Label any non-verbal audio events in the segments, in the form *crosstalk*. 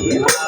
Yeah.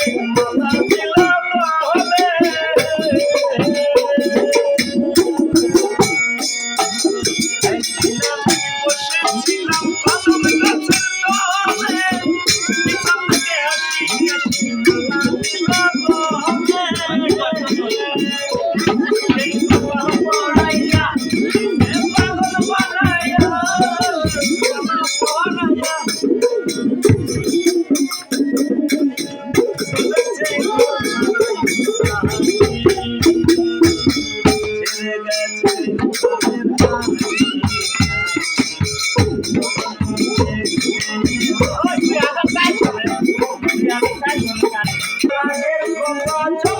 Thank you. Oh, yeah, that's right. Yeah, that's right.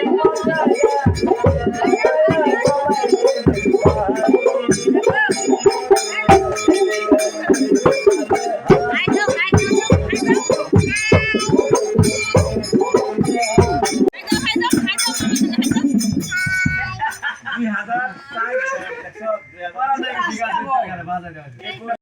*laughs* দুই হাজার চার একশো বাজারে আছে